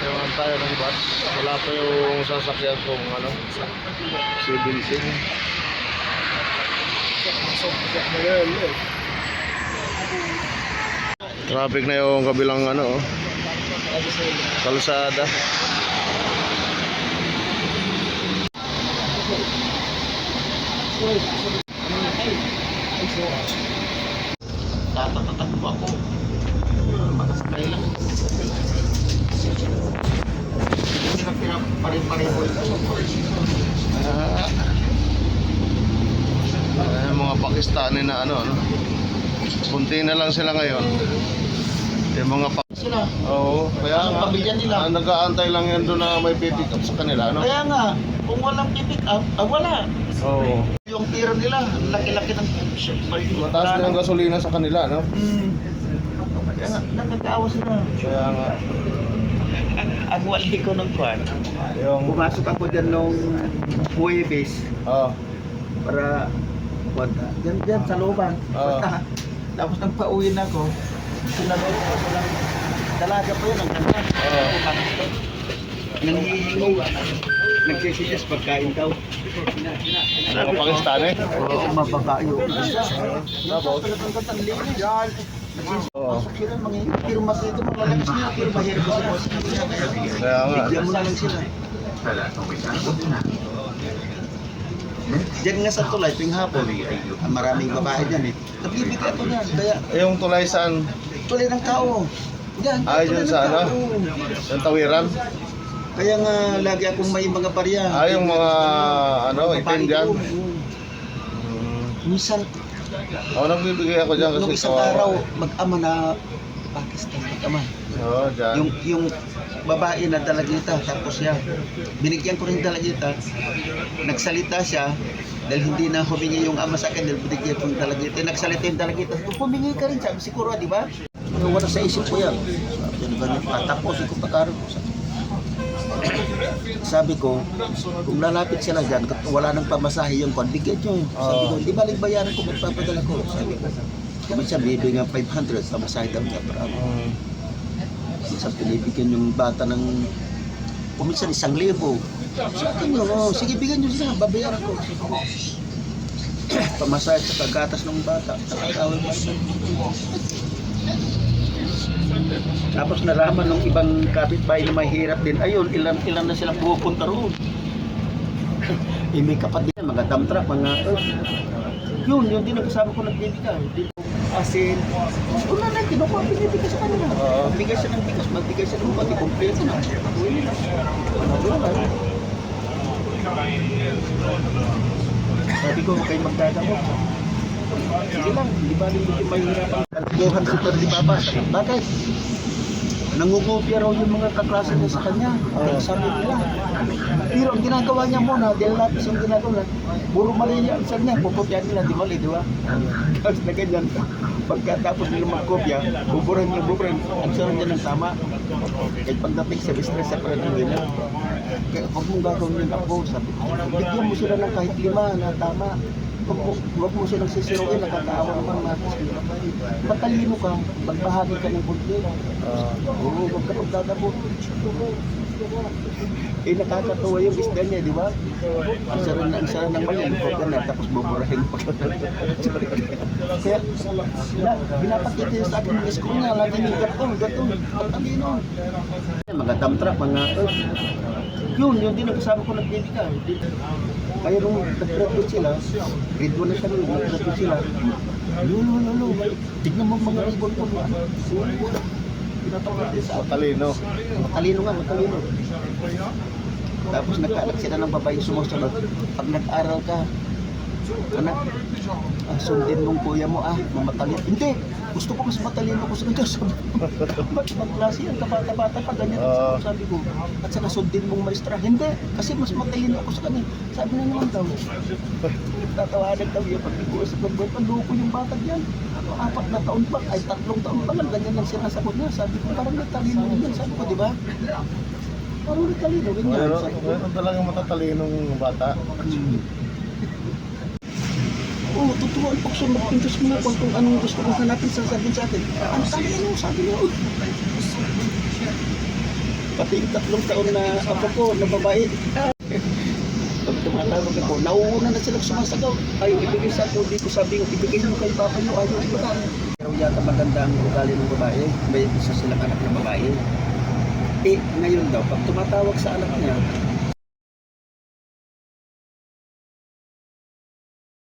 yung antaya ng bat wala pa yung sasakyan kung ano. 17 traffic na yung kabilang ano oh. kalsada. Tatatakbo ako. Ito. Ah. Ayan, mga Pakistani na ano, ano. Kunti na lang sila ngayon. Yung mga pa Sila. Oo, kaya Ang nga. pamilya nila. Ah, nag-aantay lang yan doon na may pipick up sa kanila, ano? Kaya nga, kung walang pipick up, ah, wala. Oo. Yung tira nila, ang laki-laki ng Mataas na yung gasolina sa kanila, no? Hmm. Kaya nga, nakakaawa sila. Kaya nga. Ang wali ko ng kwan. Yung, Pumasok ako dyan nung Huwebes oh, para kwan, dyan, dyan sa looban. Oo. Tapos nagpa-uwi na ako. Sinalog ko ko lang. Dalaga pa yun, ang ganda. Oo. Nanghihingi. Nagsisigas pagkain daw. mga Pakistani. Oo, mababayo. Tapos, Oo. Pasok sila, manghihingi. Pero makita mo, lalaki sila. Pero mahirap ko sila. Bigyan mo na lang sila. Diyan nga sa tulay, tuwing hapon, ang maraming babae dyan eh. Nagbibigay ako niyan. Kaya, Yung tulay saan? tulay ng tao. Diyan, Ay, dyan ng sa ano? Yung tawiran? Kaya nga, lagi akong may mga barya. Ah, yung mga, ano, itim dyan? Minsan, Oo, nagbibigay ako dyan kasi nung isang kawawa. araw, mag-ama na Pakistan, mag-ama. Oo, dyan. Yung, yung babae na dalagita, tapos siya, binigyan ko rin dalagita, nagsalita siya, dahil hindi na humingi yung ama sa akin, dahil binigyan ko yung dalagita, nagsalita yung dalagita, humingi ka rin, sabi siguro, di ba? Wala sa isip ko yan. Sabi ko, ganun, tatapusin ko pagkaro. Sabi ko, kung lalapit sila dyan, wala nang pamasahe yung kwan, bigyan nyo. Sabi ko, di ba bayaran ko, magpapadala ko. Sabi ko, minsan bibigyan 500, pamasahe daw niya. Pero ako. Minsan pinibigyan yung bata ng o minsan isang libo. Sabi nyo, oh, sige bigyan nyo sila, babayaran ko. Pamasahe sa kagatas ng bata, nakakawin mo siya. Tapos nalaman ng ibang kapitbahay na mahirap din, ayun, ilan ilan na silang pupunta roon. eh, may kapatid, mga dump truck, mga, uh, yun, yun din ang kasama ko nagbibigay. Di- Asin, una na, kinukuha, binibigay sa kanila. Oo. Magbigay siya ng bigas, magbigay siya ng pati, kompleto na. Uwi lang. Sabi ko, kayo magdadamot. Sige lang, di ba hindi ko mahirapan. Kalbuhan si Perdi Papa. Bakit? Nangungopia raw yung mga kaklase niya sa kanya. Oo. Sabi nila. Pero ang ginagawa niya muna, dahil lapis yung ginagawa, puro mali yung answer niya. Pupopya nila, di mali, di ba? Tapos na ganyan. Pagkatapos nila magkopya, buburan niya, buburan. Answer niya ng tama. Kahit pagdating sa business sa parang nila. Kaya huwag mong gagawin yun ako. Sabi ko, bigyan mo sila ng kahit lima na tama. Huwag mo, huwag mo silang sisiruin, nakakaawa naman natin. Matalino ka, magbahagi ka ng bunti. Ah. Oo, huwag ka magdadabot. Eh, nakakatuwa yung isda niya, di ba? Ang sara na, ang sara ng mali, lupag ka na, tapos buburahin pa ka. Kaya, na, binapakita yun sa akin ng school niya, lagi niya gatong, gatong, matalino. Mga dump truck, mga, uh, yun, yun din ang kasama ko nagbibigay. Kaya nung nag-graduate sila, grade 1 na siya nung nag-graduate sila, lolo, lolo, tignan mo mga ribbon ko. Matalino. Matalino nga, matalino. Tapos nagkaanak sila ng babae sumusunod. Pag nag-aral ka, anak, ah, sundin mong kuya mo ah, mamatalino. Hindi, gusto ko mas matalino ko sa kanya. Sabi ko, Ba't ibang klase yan, kabata-bata pa, ganyan. Oo. sabi ko, at saka sundin mong maestra. Hindi, kasi mas matalino ako sa kanya. Sabi na naman daw, tatawanan daw yun. Pag nag-uusap ng buwan, panluko yung bata dyan. Ano, apat na taon pa, ay tatlong taon pa lang, ganyan lang sinasagot niya. Sabi ko, parang natalino rin yan. Sabi ko, di ba? Parang natalino rin yan. Meron talagang matatalinong bata. Hmm. Oo, oh, tuturuan po siya magpintos mo kung, kung anong gusto kong hanapin sa sabihin sa akin. Ang sabi niya. "Uy." Pati yung tatlong taon na apo ko, na babae. Pag tumatawag ako, nauuna na silang sumasagaw. Ayaw ibigay sa ako dito, sabi ko, ibigay mo kay papa nyo, ayaw ibigay. Pero yata maganda ang ugali ng babae, may isa silang anak na babae. Eh, ngayon daw, pag tumatawag sa anak niya,